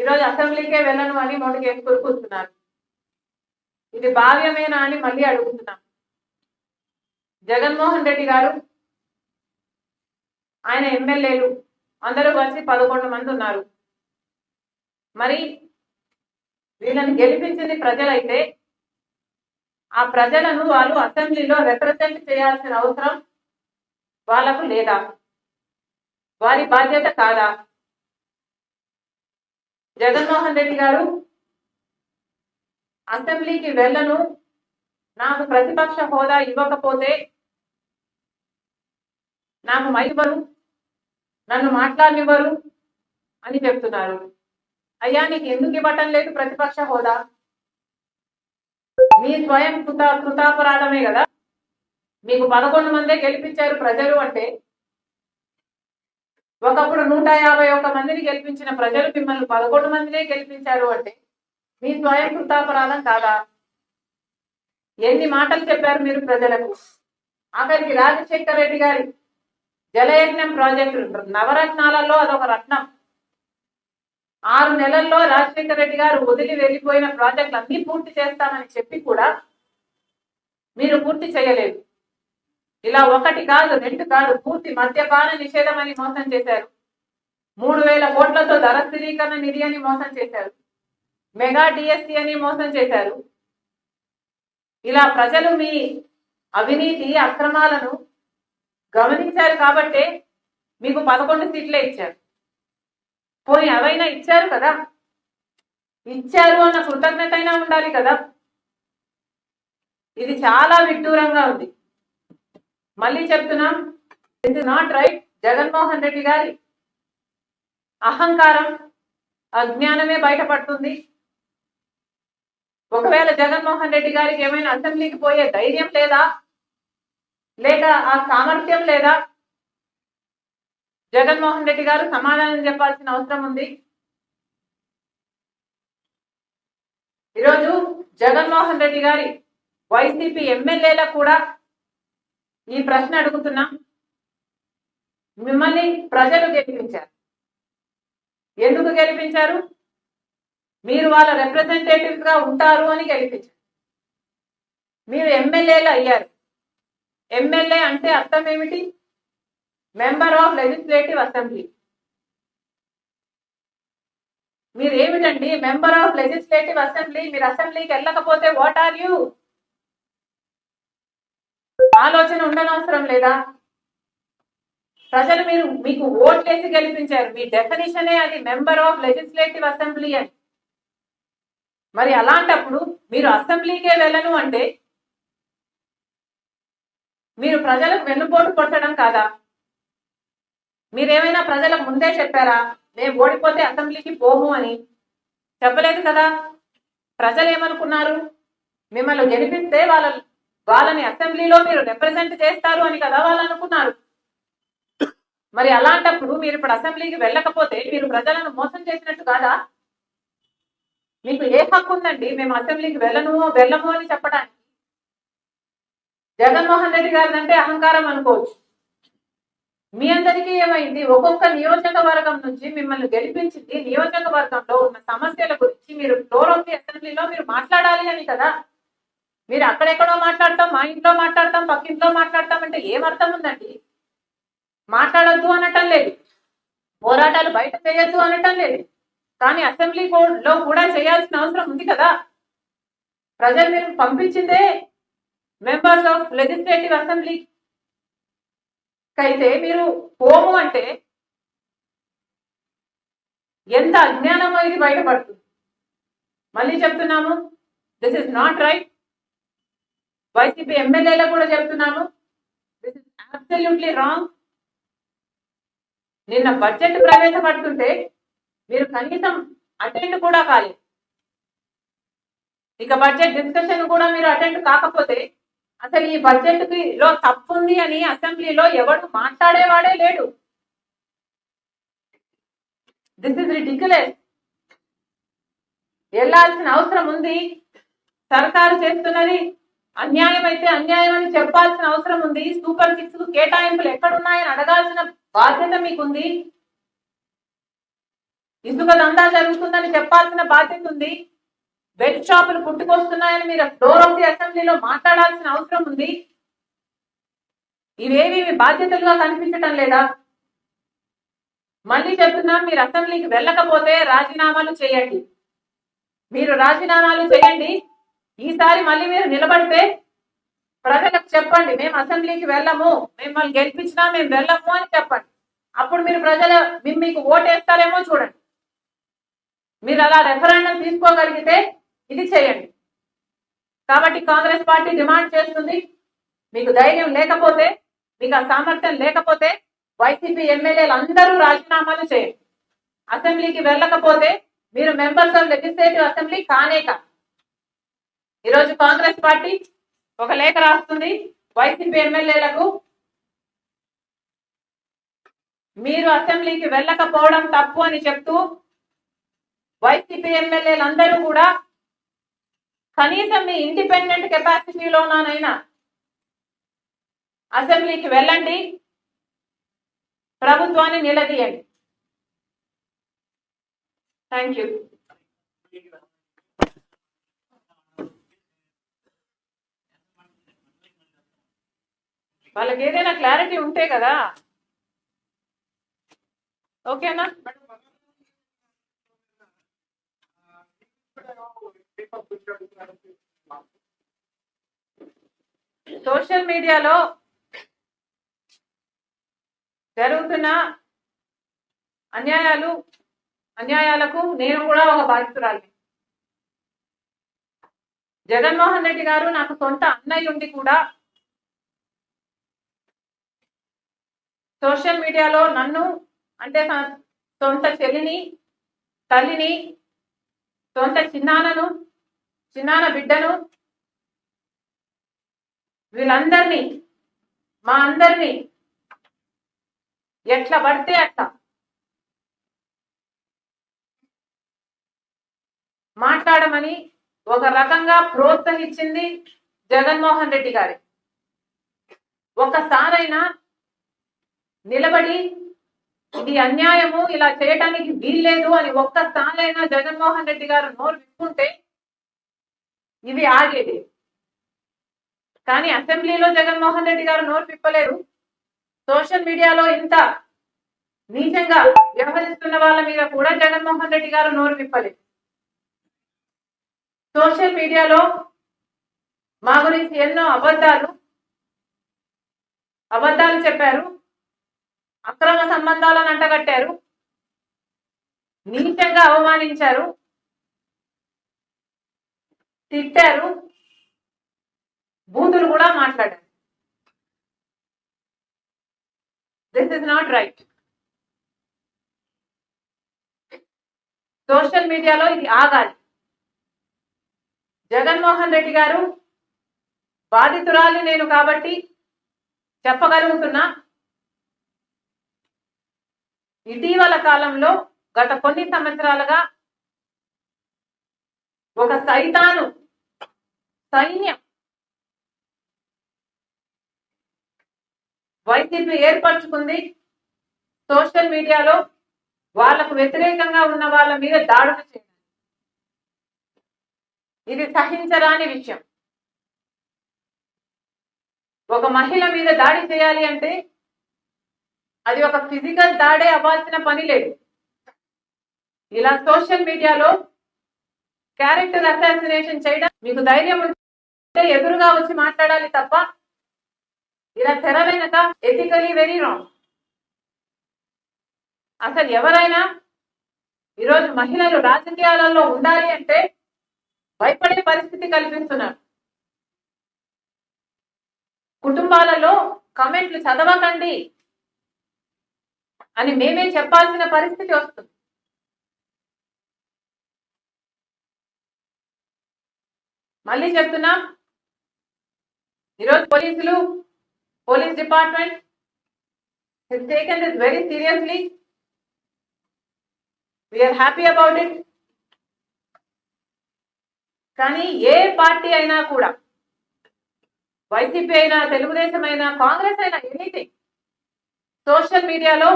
ఈరోజు అసెంబ్లీకే వెళ్ళను అని నోటికి వేసుకొని కూర్చున్నారు ఇది భావ్యమేనా అని మళ్ళీ అడుగుతున్నాం. జగన్మోహన్ రెడ్డి గారు ఆయన ఎమ్మెల్యేలు అందరూ కలిసి పదకొండు మంది ఉన్నారు. మరి వీళ్ళని గెలిపించింది ప్రజలైతే ఆ ప్రజలను వాళ్ళు అసెంబ్లీలో రిప్రజెంట్ చేయాల్సిన అవసరం వాళ్ళకు లేదా? వారి బాధ్యత కాదా? జగన్మోహన్ రెడ్డి గారు అసెంబ్లీకి వెళ్ళను. నాకు ప్రతిపక్ష హోదా ఇవ్వకపోతే నాకు మైవ్వరు నన్ను మాట్లాడివ్వరు అని చెప్తున్నారు. అయ్యా నీకు ఎందుకు ఇవ్వటం లేదు ప్రతిపక్ష హోదా? మీ స్వయం కృత కృతాపరాధమే కదా? మీకు పదకొండు మందే గెలిపించారు ప్రజలు అంటే ఒకప్పుడు నూట యాభై ఒక్క మందిని గెలిపించిన ప్రజలు మిమ్మల్ని పదకొండు మందినే గెలిపించారు అంటే మీ స్వయం కృతాపరాధం కాదా? ఎన్ని మాటలు చెప్పారు మీరు ప్రజలకు? ఆఖరికి రాజశేఖర రెడ్డి గారి జలయజ్ఞం ప్రాజెక్టు నవరత్నాలలో అదొక రత్నం. ఆరు నెలల్లో రాజశేఖర రెడ్డి గారు వదిలి వెళ్ళిపోయిన ప్రాజెక్టులు అన్ని పూర్తి చేస్తామని చెప్పి కూడా మీరు పూర్తి చేయలేదు. ఇలా ఒకటి కాదు రెండు కాదు పూర్తి మద్యపాన నిషేధం అని మోసం చేశారు. మూడు వేల కోట్లతో ధర స్థిరీకరణ నిధి అని మోసం చేశారు. మెగా డిఎస్సి అని మోసం చేశారు. ఇలా ప్రజలు మీ అవినీతి అక్రమాలను గమనించారు కాబట్టే మీకు పదకొండు సీట్లే ఇచ్చారు. పోయి అవైనా ఇచ్చారు కదా? ఇచ్చారు అన్న కృతజ్ఞత ఉండాలి కదా? ఇది చాలా విడ్డూరంగా ఉంది. మళ్ళీ చెప్తున్నాం it not right Jaganmohan Reddy గారి అహంకారం అజ్ఞానమే బయటపడుతుంది. ఒకవేళ జగన్మోహన్ రెడ్డి గారికి ఏమైనా అసెంబ్లీకి పోయే ధైర్యం లేదా లేక ఆ సామర్థ్యం లేదా జగన్మోహన్ రెడ్డి గారు సమాధానం చెప్పాల్సిన అవసరం ఉంది. ఈరోజు జగన్మోహన్ రెడ్డి గారి వైసీపీ ఎమ్మెల్యేలకు కూడా ఈ ప్రశ్న అడుగుతున్నా. మిమ్మల్ని ప్రజలు గెలిపించారు. ఎందుకు గెలిపించారు? మీరు వాళ్ళ రిప్రజెంటేటివ్స్గా ఉంటారు అని గెలిపించారు. మీరు ఎమ్మెల్యేలు అయ్యారు. ఎమ్మెల్యే అంటే అర్థం ఏమిటి? మెంబర్ ఆఫ్ లెజిస్లేటివ్ అసెంబ్లీ మీరు ఏమిటండి మెంబర్ ఆఫ్ లెజిస్లేటివ్ అసెంబ్లీ మీరు అసెంబ్లీకి వెళ్ళకపోతే వాట్ ఆర్ యూ ఆలోచన ఉండనవసరం లేదా? ప్రజలు మీరు మీకు ఓట్లేసి గెలిపించారు. మీ డెఫినేషనే అది మెంబర్ ఆఫ్ లెజిస్లేటివ్ అసెంబ్లీ అని. మరి అలాంటప్పుడు మీరు అసెంబ్లీకే వెళ్ళను అంటే మీరు ప్రజలకు వెన్నుపోటు కొట్టడం కాదా? మీరేమైనా ప్రజలకు ముందే చెప్పారా? మేము ఓడిపోతే అసెంబ్లీకి పోము అని? చెప్పలేదు కదా? ప్రజలు ఏమనుకున్నారు మిమ్మల్ని గెలిపిస్తే వాళ్ళ వాళ్ళని అసెంబ్లీలో మీరు రిప్రజెంట్ చేస్తారు అని కదా వాళ్ళు అనుకున్నారు. మరి అలాంటప్పుడు మీరు ఇప్పుడు అసెంబ్లీకి వెళ్ళకపోతే మీరు ప్రజలను మోసం చేసినట్టు కాదా? మీకు ఏ హక్కు ఉందండి? మేము అసెంబ్లీకి వెళ్ళను వెళ్ళము అని చెప్పడానికి? జగన్మోహన్ రెడ్డి గారి అంటే అహంకారం అనుకోవచ్చు. మీ అందరికీ ఏమైంది? ఒక్కొక్క నియోజకవర్గం నుంచి మిమ్మల్ని గెలిపించింది నియోజకవర్గంలో ఉన్న సమస్యల గురించి మీరు ఫ్లోర్ ఆఫ్ ది అసెంబ్లీలో మీరు మాట్లాడాలి అని కదా? మీరు అక్కడెక్కడో మాట్లాడతాం మా ఇంట్లో మాట్లాడతాం పక్కింట్లో మాట్లాడతాం అంటే ఏం అర్థం ఉందండి? మాట్లాడొద్దు అనటం లేదు. పోరాటాలు బయట చేయొద్దు అనటం లేదు. కానీ అసెంబ్లీ లో కూడా చేయాల్సిన అవసరం ఉంది కదా. ప్రజలు మీరు పంపించిందే మెంబర్స్ ఆఫ్ లెజిస్లేటివ్ అసెంబ్లీ. అయితే మీరు పోము అంటే ఎంత అజ్ఞానమో ఇది బయటపడుతుంది. మళ్ళీ చెప్తున్నాము this is not right. YCP ఎమ్మెల్యేలకు కూడా చెప్తున్నాను. దిస్ ఇస్ అబ్సల్యూట్లీ రాంగ్ నిన్న బడ్జెట్ ప్రవేశపెడుతుంటే మీరు కనీసం అటెండ్ కూడా కాలేదు. ఇక బడ్జెట్ డిస్కషన్ కూడా మీరు అటెండ్ కాకపోతే అసలు ఈ బడ్జెట్కి లో తప్పు ఉంది అని అసెంబ్లీలో ఎవడు మాట్లాడేవాడే లేడు. దిస్ ఇస్ రిడిక్యులస్ వెళ్ళాల్సిన అవసరం ఉంది. సర్కారు చేస్తున్నది అన్యాయం అయితే అన్యాయం అని చెప్పాల్సిన అవసరం ఉంది. సూపర్ సిక్స్ కేటాయింపులు ఎక్కడున్నాయని అడగాల్సిన బాధ్యత మీకుంది. ఇసుక దందా జరుగుతుందని చెప్పాల్సిన బాధ్యత ఉంది. బెడ్ షాపులు పుట్టుకొస్తున్నాయని మీరు ఫ్లోర్ ఆఫ్ ది అసెంబ్లీలో మాట్లాడాల్సిన అవసరం ఉంది. ఇవేవి మీ బాధ్యతలుగా కనిపించటం లేదా? మళ్ళీ చెప్తున్నా మీరు అసెంబ్లీకి వెళ్ళకపోతే రాజీనామాలు చేయండి. మీరు రాజీనామాలు చేయండి. ఈసారి మళ్ళీ మీరు నిలబడితే ప్రజలకు చెప్పండి మేము అసెంబ్లీకి వెళ్ళము మిమ్మల్ని గెలిపించినా మేము వెళ్ళము అని చెప్పండి. అప్పుడు మీరు ప్రజల మేము మీకు ఓటేస్తారేమో చూడండి. మీరు అలా రెఫరెండం తీసుకోగలిగితే ఇది చేయండి. కాబట్టి కాంగ్రెస్ పార్టీ డిమాండ్ చేస్తుంది మీకు ధైర్యం లేకపోతే మీకు ఆ సామర్థ్యం లేకపోతే వైసీపీ ఎమ్మెల్యేలు అందరూ రాజీనామాలు చేయండి. అసెంబ్లీకి వెళ్ళకపోతే మీరు మెంబర్స్ ఆఫ్ లెజిస్లేటివ్ అసెంబ్లీ కానే ఈరోజు కాంగ్రెస్ పార్టీ ఒక లేఖ రాస్తుంది. వైసీపీ ఎమ్మెల్యేలకు మీరు అసెంబ్లీకి వెళ్ళకపోవడం తప్పు అని చెప్తూ వైసీపీ ఎమ్మెల్యేలందరూ కూడా కనీసం మీ ఇండిపెండెంట్ కెపాసిటీలోనైనా అసెంబ్లీకి వెళ్ళండి. ప్రభుత్వాన్ని నిలదీయండి. Thank you. వాళ్ళకి ఏదైనా క్లారిటీ ఉంటే కదా. ఓకేనా సోషల్ మీడియాలో జరుగుతున్న అన్యాయాలు అన్యాయాలకు నేను కూడా ఒక బాధితురాలి జగన్మోహన్ రెడ్డి గారు నాకు సొంత అన్నయ్య ఉండి కూడా సోషల్ మీడియాలో నన్ను అంటే సొంత చెల్లిని తల్లిని సొంత చిన్నానను చిన్నాన బిడ్డను వీళ్ళందరినీ మా అందరినీ ఎట్లా పడితే అట్లా మాట్లాడమని ఒక రకంగా ప్రోత్సహించింది జగన్మోహన్ రెడ్డి గారి. ఒకసారైనా నిలబడి ఇది అన్యాయము ఇలా చేయటానికి వీల్లేదు అని ఒక్కసారైనా జగన్మోహన్ రెడ్డి గారు నోరు విప్పుంటే ఇది ఆగేది. కానీ అసెంబ్లీలో జగన్మోహన్ రెడ్డి గారు నోరు విప్పలేరు. సోషల్ మీడియాలో ఇంత నీచంగా వ్యవహరిస్తున్న వాళ్ళ మీద కూడా జగన్మోహన్ రెడ్డి గారు నోరు విప్పలేదు. సోషల్ మీడియాలో మా గురించి ఎన్నో అబద్ధాలు అబద్ధాలు చెప్పారు. అక్రమ సంబంధాలను అంటగట్టారు. నీచంగా అవమానించారు. తిట్టారు. బూతులు కూడా మాట్లాడారు. This is not right social మీడియాలో ఇది ఆగాలి. జగన్మోహన్ రెడ్డి గారు బాధితురాలు నేను కాబట్టి చెప్పగలుగుతున్నా. ఇటీవల కాలంలో గత కొన్ని సంవత్సరాలుగా ఒక సైతాను సైన్యం వైసీపీ ఏర్పరచుకుంది. సోషల్ మీడియాలో వాళ్ళకు వ్యతిరేకంగా ఉన్న వాళ్ళ మీద దాడులు చేయాలి ఇది సహించరాని విషయం. ఒక మహిళ మీద దాడి చేయాలి అంటే అది ఒక ఫిజికల్ దాడే అవ్వాల్సిన పని లేదు. ఇలా సోషల్ మీడియాలో క్యారెక్టర్ అసాసినేషన్ చేయడం మీకు ధైర్యం ఉంటే ఎదురుగా వచ్చి మాట్లాడాలి తప్ప ఇలా తెర వెనక ఎథికలీ వెరీ రాంగ్ అసలు ఎవరైనా ఈరోజు మహిళలు రాజకీయాలలో ఉండాలి అంటే భయపడే పరిస్థితి కల్పిస్తున్నారు. కుటుంబాలలో కమెంట్లు చదవకండి. అని మేమే చెప్పాల్సిన పరిస్థితి వస్తుంది. మళ్ళీ చెప్తున్నాం ఈరోజు పోలీసులు police department has taken this very seriously We happy about it కానీ ఏ పార్టీ అయినా కూడా వైసీపీ అయినా తెలుగుదేశం అయినా కాంగ్రెస్ అయినా ఎనీథింగ్ సోషల్ మీడియాలో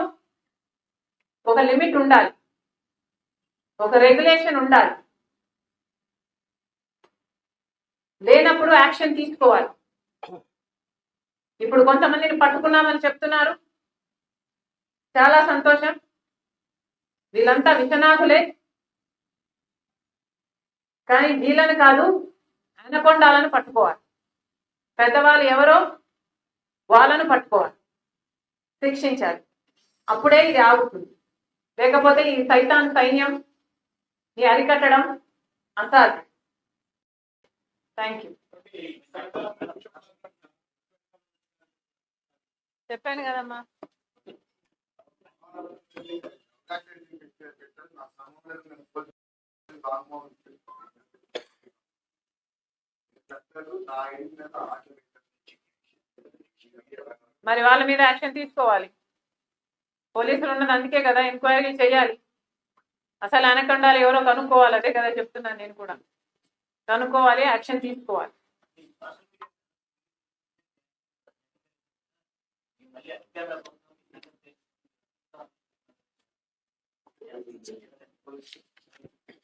ఒక లిమిట్ ఉండాలి. ఒక రెగ్యులేషన్ ఉండాలి. లేనప్పుడు యాక్షన్ తీసుకోవాలి. ఇప్పుడు కొంతమందిని పట్టుకున్నామని చెప్తున్నారు. చాలా సంతోషం. వీళ్ళంతా విషనాకులే కానీ వీళ్ళని కాదు అనకొండాలను పట్టుకోవాలి. పెద్దవాళ్ళు ఎవరో వాళ్ళను పట్టుకోవాలి. శిక్షించాలి. అప్పుడే ఇది ఆగుతుంది. లేకపోతే ఈ సైతాన్ సైన్యం ఈ అరికట్టడం అసాధ్యం థ్యాంక్ యూ చెప్పాను కదమ్మా. మరి వాళ్ళ మీద యాక్షన్ తీసుకోవాలి. పోలీసులు ఉన్నది అందుకే కదా ఎంక్వైరీ చేయాలి. అసలు అనకుండా ఎవరో కనుక్కోవాలి అదే కదా చెప్తున్నాను నేను కూడా. కనుక్కోవాలి యాక్షన్ తీసుకోవాలి.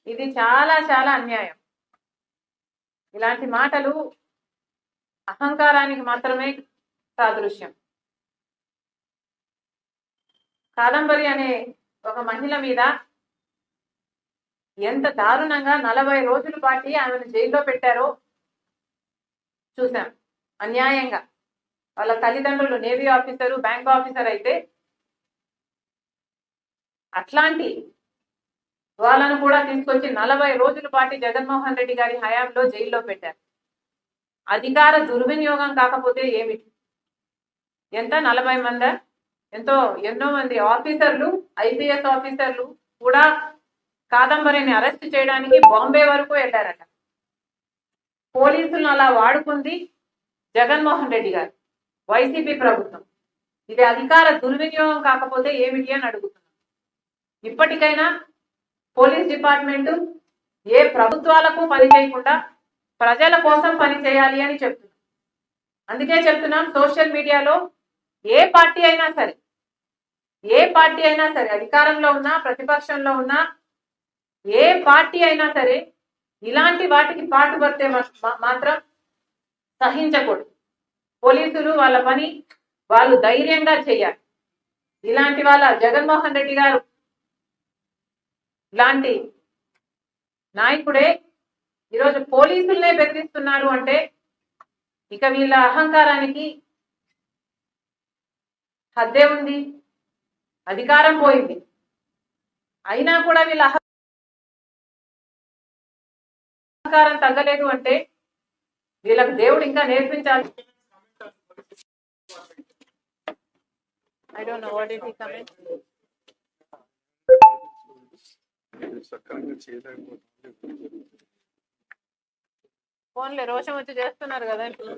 ఇది చాలా చాలా అన్యాయం. ఇలాంటి మాటలు అహంకారానికి మాత్రమే సాదృశ్యం. కాదంబరి అనే ఒక మహిళ మీద ఎంత దారుణంగా నలభై రోజుల పాటి ఆమెను జైల్లో పెట్టారో చూసాం అన్యాయంగా. వాళ్ళ తల్లిదండ్రులు నేవీ ఆఫీసరు బ్యాంక్ ఆఫీసర్ అయితే అట్లాంటి వాళ్ళను కూడా తీసుకొచ్చి నలభై రోజుల పాటు జగన్మోహన్ రెడ్డి గారి హయాంలో జైల్లో పెట్టారు. అధికార దుర్వినియోగం కాకపోతే ఏమిటి? ఎంత? నలభై మంది? ఎంతో ఎన్నో మంది ఆఫీసర్లు ఐపీఎస్ ఆఫీసర్లు కూడా కాదంబరిని అరెస్ట్ చేయడానికి బాంబే వరకు వెళ్ళారట. పోలీసులను అలా వాడుకుంది జగన్మోహన్ రెడ్డి గారు వైసీపీ ప్రభుత్వం. ఇది అధికార దుర్వినియోగం కాకపోతే ఏమిటి అని అడుగుతున్నాం. ఇప్పటికైనా పోలీస్ డిపార్ట్మెంట్ ఏ ప్రభుత్వాలకు పని చేయకుండా ప్రజల కోసం పని చేయాలి అని చెప్తున్నాం. అందుకే చెప్తున్నాం సోషల్ మీడియాలో ఏ పార్టీ అయినా సరే ఏ పార్టీ అయినా సరే అధికారంలో ఉన్నా ప్రతిపక్షంలో ఉన్నా ఏ పార్టీ అయినా సరే ఇలాంటి వాటికి పాటుపడితే పడితే మాత్రం సహించకూడదు. పోలీసులు వాళ్ళ పని వాళ్ళు ధైర్యంగా చేయాలి. ఇలాంటి వాళ్ళ జగన్మోహన్ రెడ్డి గారు ఇలాంటి నాయకుడే ఈరోజు పోలీసులనే బెదిరిస్తున్నారు అంటే ఇక వీళ్ళ అహంకారానికి హద్దే ఉంది. అధికారం పోయింది. అయినా కూడా వీళ్ళ అహంకారం తగ్గలేదు అంటే వీళ్ళకి దేవుడు ఇంకా నేర్పించాలి. I don't know what is ఈ కమెంట్ ఫోన్లే రోషం వచ్చి చేస్తున్నారు కదా ఇప్పుడు.